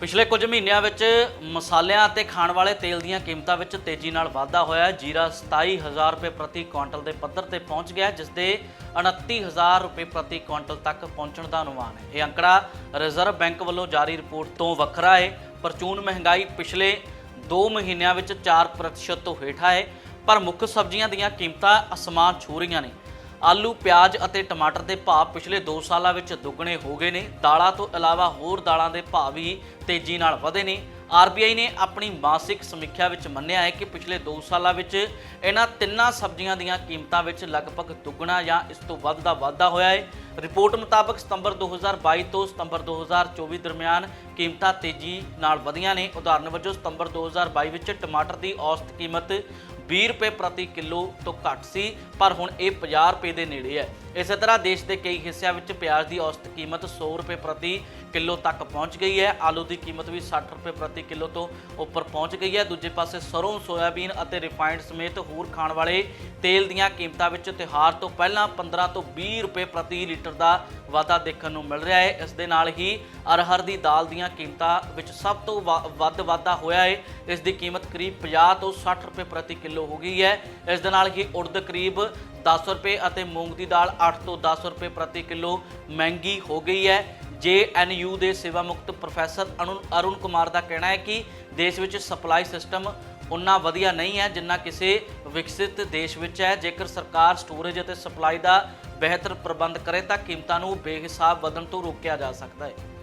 ਪਿਛਲੇ ਕੁਝ ਮਹੀਨਿਆਂ ਵਿੱਚ ਮਸਾਲਿਆਂ ਅਤੇ ਖਾਣ ਵਾਲੇ ਤੇਲ ਦੀਆਂ ਕੀਮਤਾਂ ਵਿੱਚ ਤੇਜ਼ੀ ਨਾਲ ਵਾਧਾ ਹੋਇਆ ਹੈ। ਜੀਰਾ 27000 ਰੁਪਏ ਪ੍ਰਤੀ ਕੁਇੰਟਲ ਦੇ ਪੱਧਰ ਤੇ ਪਹੁੰਚ ਗਿਆ ਜਿਸ ਦੇ 29000 ਰੁਪਏ ਪ੍ਰਤੀ ਕੁਇੰਟਲ ਤੱਕ ਪਹੁੰਚਣ ਦਾ ਅਨੁਮਾਨ ਹੈ। ਇਹ ਅੰਕੜਾ ਰਿਜ਼ਰਵ ਬੈਂਕ ਵੱਲੋਂ ਜਾਰੀ ਰਿਪੋਰਟ ਤੋਂ ਵੱਖਰਾ ਹੈ। ਪਰਚੂਨ ਮਹਿੰਗਾਈ ਪਿਛਲੇ 2 ਮਹੀਨਿਆਂ ਵਿੱਚ 4% ਤੋਂ ਹੇਠਾਂ ਹੈ, ਪਰ ਮੁੱਖ ਸਬਜ਼ੀਆਂ ਦੀਆਂ ਕੀਮਤਾਂ ਅਸਮਾਨ ਛੂ ਰਹੀਆਂ ਨੇ। ਆਲੂ, ਪਿਆਜ਼ ਅਤੇ ਟਮਾਟਰ ਦੇ ਭਾਅ ਪਿਛਲੇ 2 ਸਾਲਾਂ ਵਿੱਚ ਦੁੱਗਣੇ ਹੋ ਗਏ ਨੇ। ਦਾਲਾਂ ਤੋਂ ਇਲਾਵਾ ਹੋਰ ਦਾਲਾਂ ਦੇ ਭਾਅ ਵੀ ਤੇਜ਼ੀ ਨਾਲ ਵਧੇ ਨੇ। ਆਰਬੀਆਈ ਨੇ ਆਪਣੀ ਮਾਸਿਕ ਸਮੀਖਿਆ ਵਿੱਚ ਮੰਨਿਆ ਹੈ ਕਿ ਪਿਛਲੇ 2 ਸਾਲਾਂ ਵਿੱਚ ਇਹਨਾਂ ਤਿੰਨਾਂ ਸਬਜ਼ੀਆਂ ਦੀਆਂ ਕੀਮਤਾਂ ਵਿੱਚ ਲਗਭਗ ਦੁੱਗਣਾ ਜਾਂ ਇਸ ਤੋਂ ਵੱਧ ਦਾ ਵਾਧਾ ਹੋਇਆ ਹੈ। ਰਿਪੋਰਟ ਮੁਤਾਬਕ ਸਤੰਬਰ 2022 ਤੋਂ ਸਤੰਬਰ 2024 ਦਰਮਿਆਨ ਕੀਮਤਾਂ ਤੇਜ਼ੀ ਨਾਲ ਵਧੀਆਂ ਨੇ। ਉਦਾਹਰਨ ਵਜੋਂ ਸਤੰਬਰ 2022 ਵਿੱਚ ਟਮਾਟਰ ਦੀ ਔਸਤ ਕੀਮਤ 20 ਰੁਪਏ ਪ੍ਰਤੀ ਕਿਲੋ ਤੋਂ ਘੱਟ ਸੀ, ਪਰ ਹੁਣ ਇਹ 50 ਰੁਪਏ ਦੇ ਨੇੜੇ ਹੈ। ਇਸੇ ਤਰ੍ਹਾਂ ਦੇਸ਼ ਦੇ ਕਈ ਹਿੱਸਿਆਂ ਵਿੱਚ ਪਿਆਜ਼ ਦੀ ਔਸਤ ਕੀਮਤ 100 ਰੁਪਏ ਪ੍ਰਤੀ ਕਿਲੋ ਤੱਕ ਪਹੁੰਚ ਗਈ ਹੈ। ਆਲੂ ਦੀ ਕੀਮਤ ਵੀ 60 ਰੁਪਏ ਪ੍ਰਤੀ ਕਿਲੋ ਤੋਂ ਉੱਪਰ ਪਹੁੰਚ ਗਈ ਹੈ। ਦੂਜੇ ਪਾਸੇ ਸਰੋਂ, ਸੋਇਆਬੀਨ ਅਤੇ ਰਿਫਾਈਨਡ ਸਮੇਤ ਹੋਰ ਖਾਣ ਵਾਲੇ ਤੇਲ ਦੀਆਂ ਕੀਮਤਾਂ ਵਿੱਚ ਤਿਉਹਾਰ ਤੋਂ ਪਹਿਲਾਂ 15 ਤੋਂ 20 ਰੁਪਏ ਪ੍ਰਤੀ ਲੀਟਰ ਦਾ ਵਾਧਾ ਦੇਖਣ ਨੂੰ ਮਿਲ ਰਿਹਾ ਹੈ। ਇਸ ਦੇ ਨਾਲ ਹੀ ਅਰਹਰ ਦੀ ਦਾਲ ਦੀਆਂ ਕੀਮਤਾਂ ਵਿੱਚ ਸਭ ਤੋਂ ਵਾ- ਵੱਧ ਵਾਧਾ ਹੋਇਆ ਹੈ। ਇਸ ਦੀ ਕੀਮਤ ਕਰੀਬ 50 ਤੋਂ 60 ਰੁਪਏ ਪ੍ਰਤੀ ਕਿਲੋ ਹੋ ਗਈ ਹੈ। ਇਸ ਦੇ ਨਾਲ ਹੀ ਉੜਦ ਕਰੀਬ 10 ਰੁਪਏ ਅਤੇ ਮੂੰਗ ਦੀ ਦਾਲ 8 ਤੋਂ 10 ਰੁਪਏ ਪ੍ਰਤੀ ਕਿਲੋ ਮਹਿੰਗੀ ਹੋ ਗਈ ਹੈ। ਜੇਐਨਯੂ ਦੇ ਸੇਵਾ ਮੁਕਤ ਪ੍ਰੋਫੈਸਰ ਅਨੁ- ਅਰੁਣ ਕੁਮਾਰ ਦਾ ਕਹਿਣਾ ਹੈ ਕਿ ਦੇਸ਼ ਵਿੱਚ ਸਪਲਾਈ ਸਿਸਟਮ ਉਨਾ ਵਧੀਆ ਨਹੀਂ ਹੈ ਜਿੰਨਾ ਕਿਸੇ ਵਿਕਸਿਤ ਦੇਸ਼ ਵਿੱਚ ਹੈ। ਜੇਕਰ ਸਰਕਾਰ ਸਟੋਰੇਜ ਅਤੇ ਸਪਲਾਈ ਦਾ ਬਿਹਤਰ ਪ੍ਰਬੰਧ ਕਰੇ ਤਾਂ ਕੀਮਤਾਂ ਨੂੰ ਬੇਹਿਸਾਬ ਵਧਣ ਤੋਂ ਰੋਕਿਆ ਜਾ ਸਕਦਾ ਹੈ।